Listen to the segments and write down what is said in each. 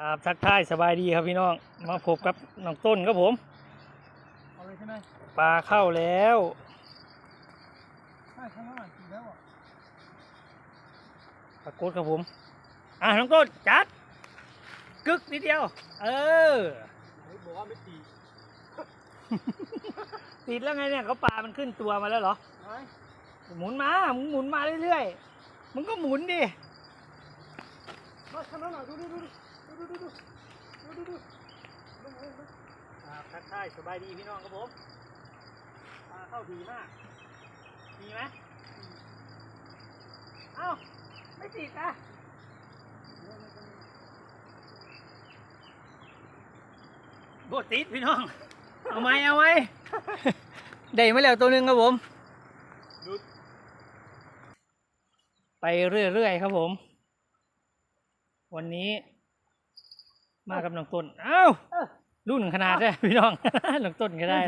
ครับทักทายสบายดีครับพี่น้อง มาพบกับน้องต้นครับผมเอาเลยใช่ไหมปลาเข้าแล้วใช่ข้างล่างกินแล้วอะปรากฏครับผม อะน้องต้นจัด กึกนิดเดียว เออเฮ้ยบอกว่าไม่ตีติดแล้วไงเนี่ยเขาปลามันขึ้นตัวมาแล้วเหรอไอ้หมุนมามึงหมุนมาเรื่อยๆ มึงก็หมุนดิมาข้างล่างดูดูดูดูดูดูดู ดูดูดูดูดูดูครับทักทายสบายดีพี่น้องครับผมปลาเข้าดีมาก มีไหมเอ้า ไม่ติดอะโบติดพี่น้อง เอาไหมเอาไหมได้มาแล้วตัวหนึ่งครับผม ไปเรื่อยๆครับผม วันนี้ มากับน้องต้น เอ้ารุ่นขนาดได้พี่น้อง น้องต้นก็ได้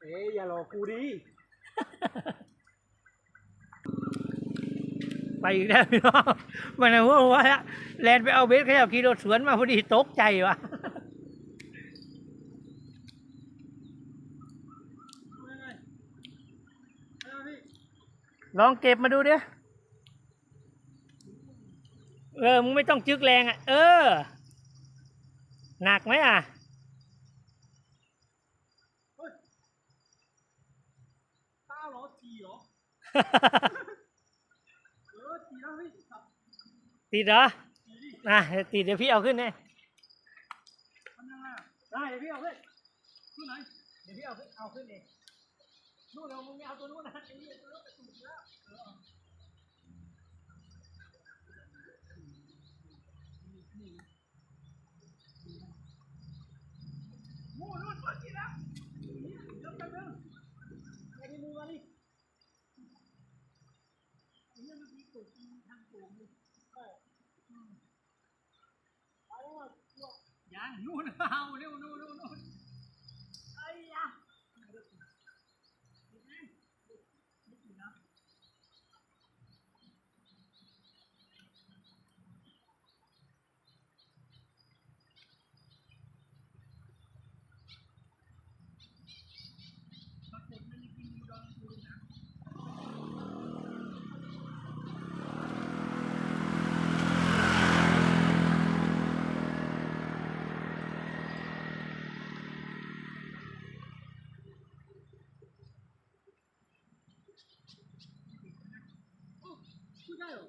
เอ๊ยอย่าหลอกกูดิ ไปอีกแล้วพี่น้องมันนะว่าว่าแลนไปเอาเบสเขาจะขี่รถสวนมาพอดีตกใจวะลองเก็บมาดูดิเออ มึงไม่ต้องจึกแรงอะ เออ หนักไหมอะต้าเหรอตีเหรอเออ ติดเหรออะติดเดี๋ยวพี่เอาขึ้นเนี่ยได้เดี๋ยวพี่เอาขึ้นที่ไหนเดี๋ยวพี่เอาขึ้นเอาขึ้นเองนู่นเรามึงไม่เอาตัวนู้นนะไอ้นี่ตัวนู้นไปถูกแล้วเ来，弄着啊，我溜溜溜溜。 พูดได้เหรอ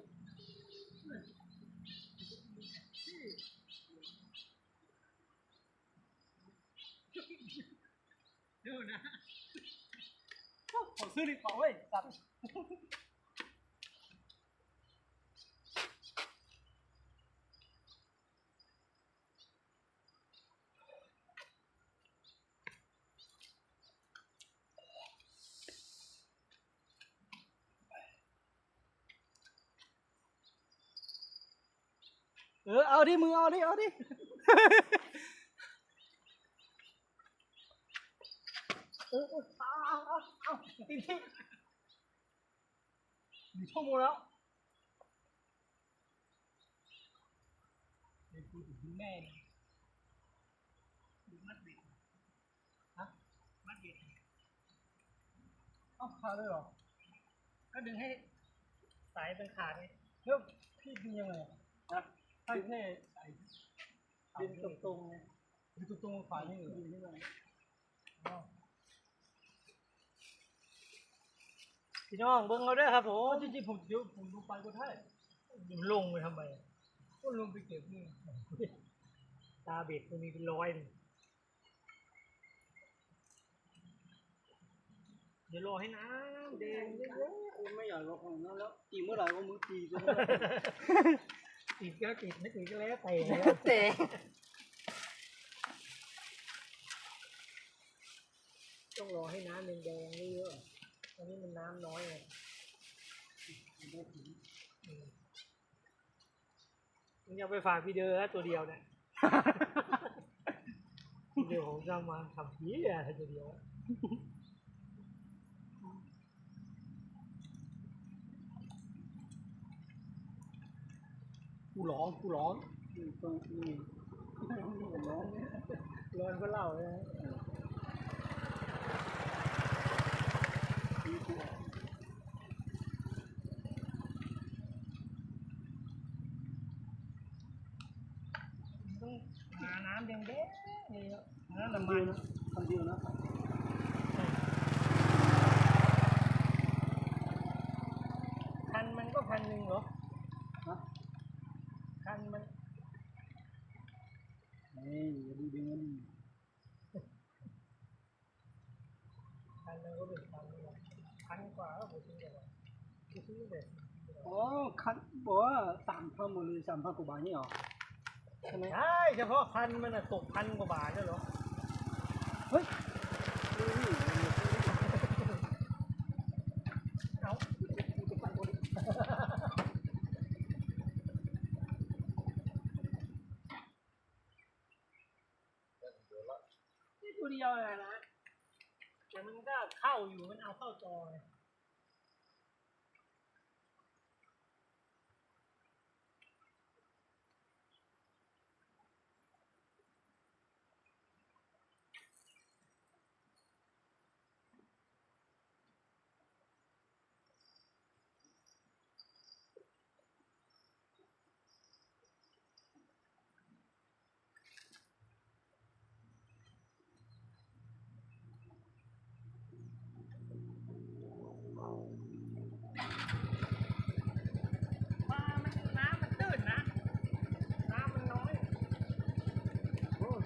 ดูนะขอซื้อดีกว่าเว้ยสัตว์ เออเอาดิมือเอาดิเอาดิเออเออเอาเอาเอาเอาทีที่มีชั่วโมงแล้วเดี๋ยวคุยถึงแม่นี่ดูมัดเบ็ดฮะมัดเบ็ดเอ้าขาดเลยเหรอก็ดึงให้สายเป็นขาดไงแล้วพี่ดึงยังไง อะนะให้แค่ไอ้ดึงตรงๆไงดึงตรงๆขวานี่เหรอดึงขึ้นมาอ๋อพี่น้องเบิ้งเอาด้วยครับผโอ้มจริงๆผมเดี๋ยวผมดูไปก็ได้ลงไปทำไมก็ลงไปเก็บนี่ ตาเบ็ดมันมีเป็นร้อยเลยเดี๋ยวรอให้น้ำแดงเยอะไม่อยากลงของนั้นแล้วตีเมื่อไหร่ก็มือตีจนๆ ติดก็ติดไม่ติดก็แล้วแต่แล้วแต่ต้องรอให้น้ำแดงๆเยอะๆตอนนี้มันน้ำน้อยไงอืมอย่าไปฝากพี่เดอร์ตัวเดียวเนี่ยเดี๋ยวผมจะมาทำผีอะไรตัวเดียว กูร้องกูร้องนี่ตรงนี่ร้องเนี่ยร้อนก็เล่าเลยต้องหาน้ำแดงๆนี่เนาะน้ำคำน้ำเดีมัยวนนะคำเดียวนะ คันมันก็พันหนึ่งเหรอ ฮะ คันมันนี่อย่าดูดึงมันคันมันก็เป็นพันหนึ่งพันกว่าแล้วผมซื้อเลยผมซื้อเลยอ๋อคันบอกว่าสามพันหมดเลยสามพันกว่าบาทนี่เหรอใช่ไหมใช่เฉพาะคันมันอะตกพันกว่าบาทด้วยเหรอเฮ้ยดูนี่ เอา นี่ตัว เดียวเลยนะแต่มันก็เข้าอยู่มันเอาเข้าจอลามันน้ำมันตื้นนะ น้ำมันน้อย โอ้ย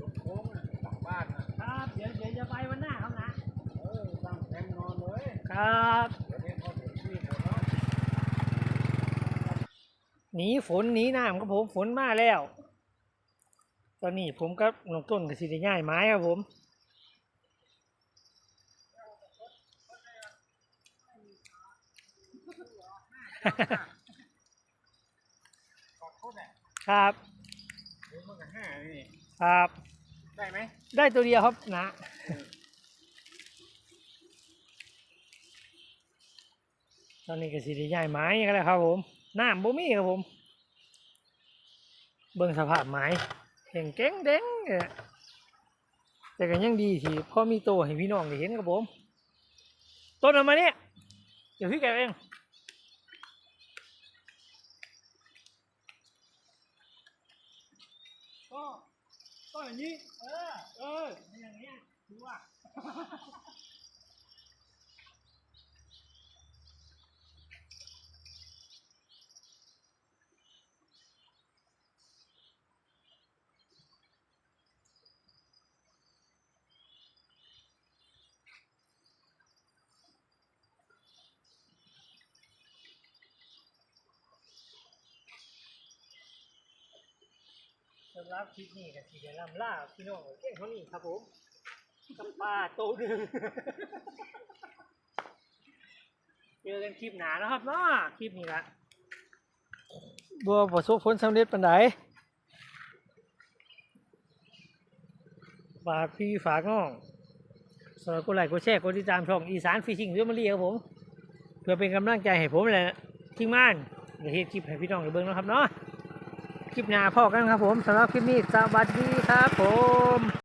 ลงโค้งอะสองบ้านอะ ครับ เดี๋ยวเดี๋ยวจะไปวันหน้าครับนะ เออตั้งแคมป์นอนเลย ครับเดี๋ยวนี้เขาถึงที่หมดแล้วหนีฝนหนีน้ำครับผมฝนมาแล้ว ตอนนี้ผมกับน้องต้นกับสิได้ง่ายไม้ครับผมขอบโทษแหละครับเดี๋ยวมันก็ห้านี่ครับ ได้ไหม ได้ตัวเดียวครับนะ ตอนนี้ก็สิได้ย้ายไม้กันแล้วครับผมน้ำบ่มีครับผม เบิ่งสภาพไม้แห่งแก้งแดงเนี่ยแต่ก็ยังดีที่พ่อมีโตให้พี่น้องได้เห็นครับผม ต้นอามาเนี่ยเดี๋ยวพี่แกเองก็ก็อย่างนี้ เออ เอออย่างเงี้ยดูว่า สำหรับคลิปนี้ก็สิได้ลำล่าพี่น้องไว้เพียงเท่านี้ครับผมกับปลาโตวหนึ่งเจอกันคลิปหนานะครับเนาะคลิปนี้ละบัวประสบผลสำเร็จปันไดฝากพี่ฝากน้องสำหรับกดไลค์กดแชร์กดติดตามช่องอีสานฟิชชิ่งเรือมาเรียครับผม เพื่อเป็นกำลังใจให้ผมและทีมงานเดี๋ยวเฮ็ดคลิปให้พี่น้องได้เบิ่งเนาะครับเนาะ คลิปหน้าพอกันครับผมสำหรับคลิปนี้สวัสดีครับผม